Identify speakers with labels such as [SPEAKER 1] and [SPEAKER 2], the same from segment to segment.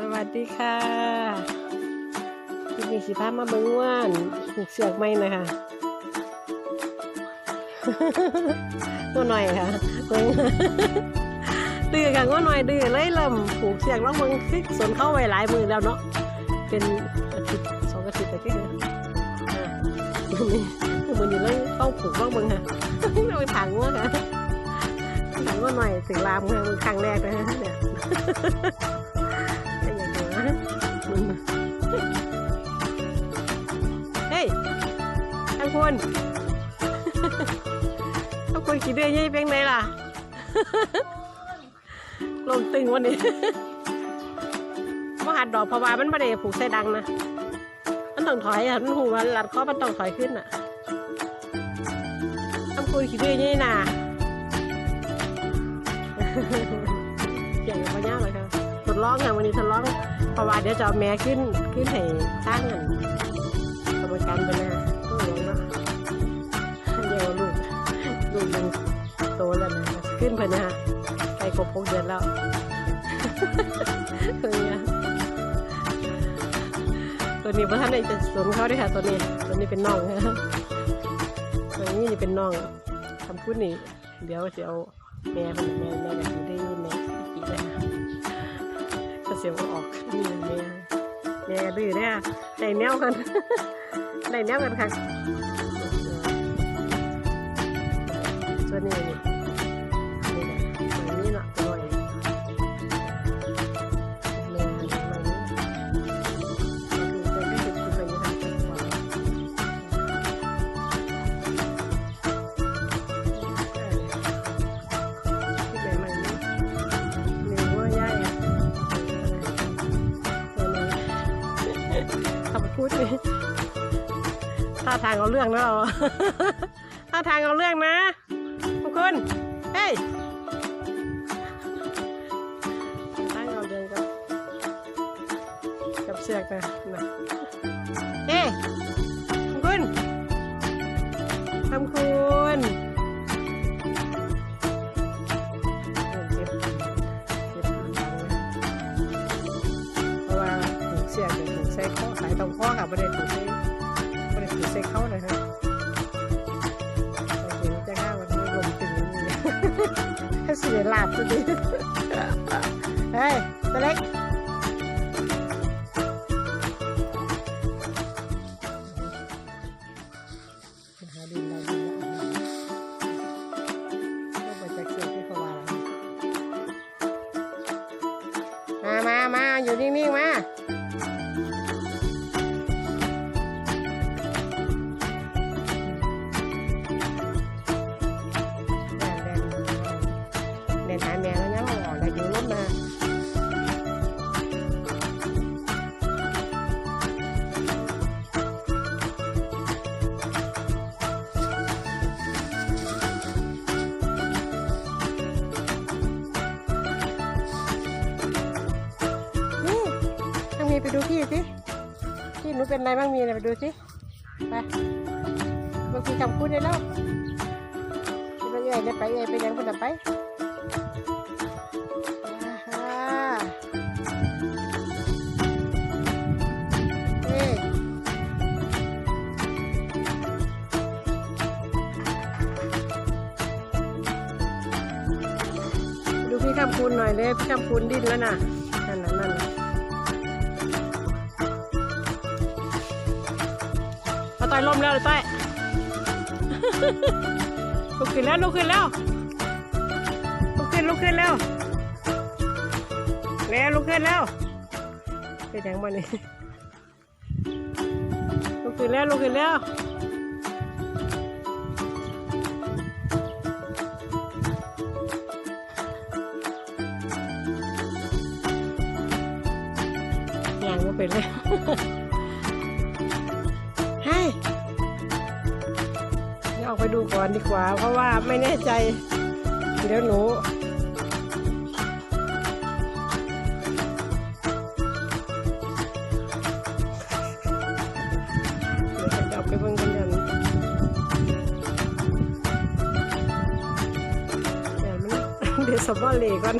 [SPEAKER 1] สวัสดีค่ะที่มีสิพามาเบิ้งว่านผูกเสือกไหมนะคะงัวหน่อยค่ะเบิ้งดื้อค่ะงัวหน่อยดื้อเลยเริ่มผูกเสือกแล้วเบิ้งคือสนเข้าไว้หลายมือแล้วเนาะเป็นอาทิตย์สองอาทิตย์แต่ที่เนี่ยอะมือนี้เลยต้องผูกบ้างเบิ้งค่ะเอาไปผังงัวค่ะผังงัวหน่อยถึงลามค่ะมือครั้งแรกเลยฮะเนี่ย มึงเฮ้ยท่านคุณท่านคุณกี่เดือนยี่เป็นไงล่ะลมตึงวันนี้ว่าหัดดอกพะวามันไม่ได้ผูกใส่ดังนะ มันต้องถอยอะ มันหูมันหลัดข้อมันต้องถอยขึ้นอะท่านคุณกี่เดือนยี่น่ะเกี่ยวกับปัญาเลยค่ะ ดลองค่ะวันนี้ทดลองเพราะว่าเดี๋ยวจะเอาแม่ขึ้นขึ้นให้สร้างกันกรรมการเป็นหน้าต้องลงเนาะเดี๋ยวลูกลูกยังโตแล้วนะขึ้นเพิ่นนะคะใกล้ครบหกเดือนแล้วตัวเนี้ยตัวนี้พระท่านได้จะสนเขาด้วยค่ะตัวนี้ตัวนี้เป็นน่องค่ะตัวนี้จะเป็นน่องคำพูดนี้เดี๋ยวจะเอาแม่เพิ่นแม่แม่แบบนี้ได้แม่อีกแล้วถ้า เสียงออกนี่แม่แม่ดื้อเนี่ยได้แนวกันได้แนวกันค่ะส่วนนี้ คำพูดนี่ท่าทางเอาเรื่องนะเราท่าทางเอาเรื่องนะทุกคนเฮ้ยท่าทางเอาเรื่องกับกับเสือกนะนะเฮ้ยทุกคนทำคุณ ส่ข้อสายตรงข้อกับประเด็นถูกใส่ประเด็นถูกใส่เข้าเลยค่ะโอเคจะง่ายวันนี้ลมตึงนี่ให้เสียหลับสุดดิเฮ้ยตัวเล็ก ไปดูพี่สิพี่หนูเป็นอะไรบ้างมีอะไรไปดูสิไปบางทีคำพูดได้แล้วไปเอ่ยไปเอ่ยไปยังคนละไปดูพี่คำพูนหน่อยเลยพี่คำพูนดิ้นแล้วน่ะนั่นน่ะ ล้มแล้วต่อยลุกขึ้นแล้วลุกขึ้นแล้วลุกขึ้นลุกขึ้นแล้วแล้วลุกขึ้นแล้วเป็นยังบ้านี่ลุกขึ้นแล้วลุกขึ้นแล้วยังไม่เป็นเลย ไปดูก่อนดีกว่า เพราะว่าไม่แน่ใจ เดี๋ยวหนูเดี๋ยวจะเอาไปเบิ่งกันเดี๋ยวนี้เดี๋ยวมันเดี๋ยวสมอเลก่อน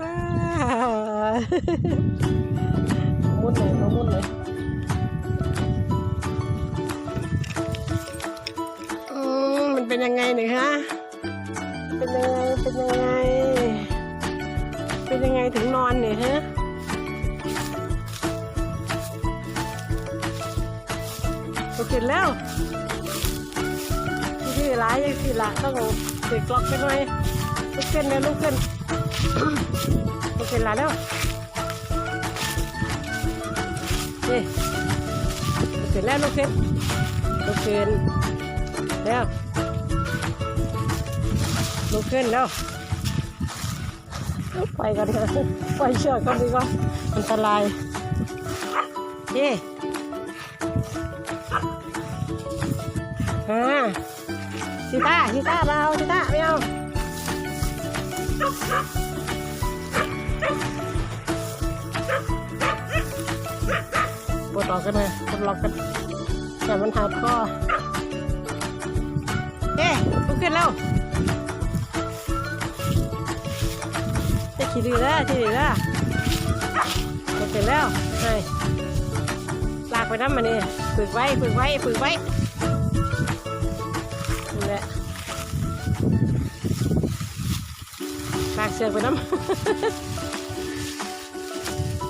[SPEAKER 1] อ้ายมุดเลยมามุด นเป็นยังไงเนี่ยฮะเป็นยังไง เป็นยังไง เป็นยังไงถึงนอนเนี่ยฮะโอเคแล้วที่ร้ายยังสิละต้องเด็กล็อกไปหน่อยลุกขึ้นเลยลุกขึ้นลุกขึ้นละแล้วนี่ลุกขึ้นแล้วลุกขึ้นลุกขึ้นแล้ว ลุกขึ้นแล้วไปกันเถอะไปเชือกกันดีกว่าอันตรายเย่อ่าชิต้าชิต้าเราชิต้าไม่เอาปวดออกันเลยปวดล็อกกันอย่มันหักคอเอ๊ะลุกขึ้นแล้ว ขี่ดีแล้วขี่ดีแล้วลุกขึ้นแล้วไงลากไปน้ำมานี่ฝึกไว้ฝึกไว้ฝึกไว้นี่แหละลากเชือกไปน้ำ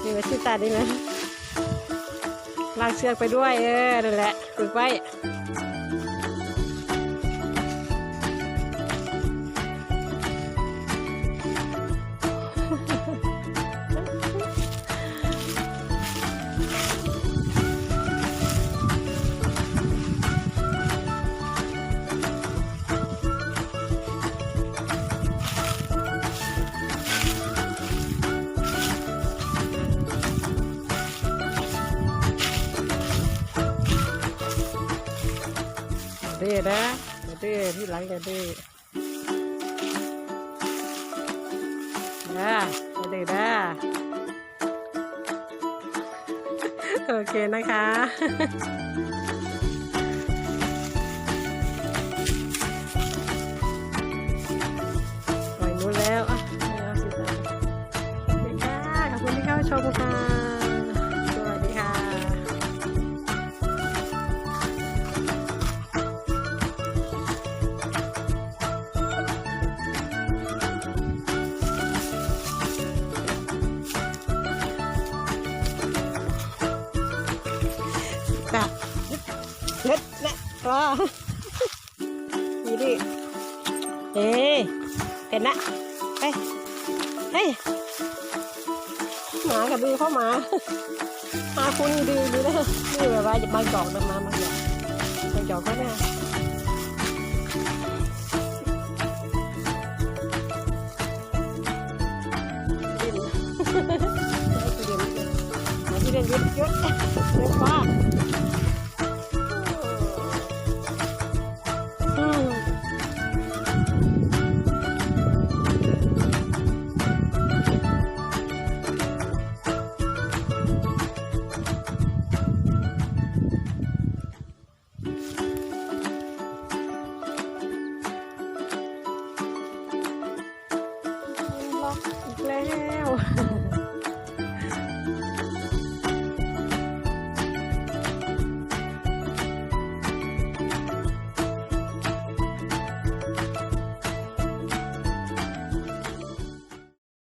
[SPEAKER 1] นี่มาชื่อตาดีนะลากเชือกไปด้วยเออนั่นแหละฝึกไว้ เด้นะเด้ที่หลังจะเด้นะมาเด้นะโอเคนะคะปล่อยนู้นแล้วอะแล้วสิตาโอเคค่ะขอบคุณที่เข้าชมค่ะ นะว้าดีดิเฮ้เห็นนะเฮ้ยเฮ้ยหมากับดือเข้ามาหาคุณดือดีนะนี่แบบว่าจะบางจอกนะมาบางจอกบางจอกเขาเนี่ยดิ้นมาที่เด่นเยุดยุดเล็กฟ้าอื อีกแล้ว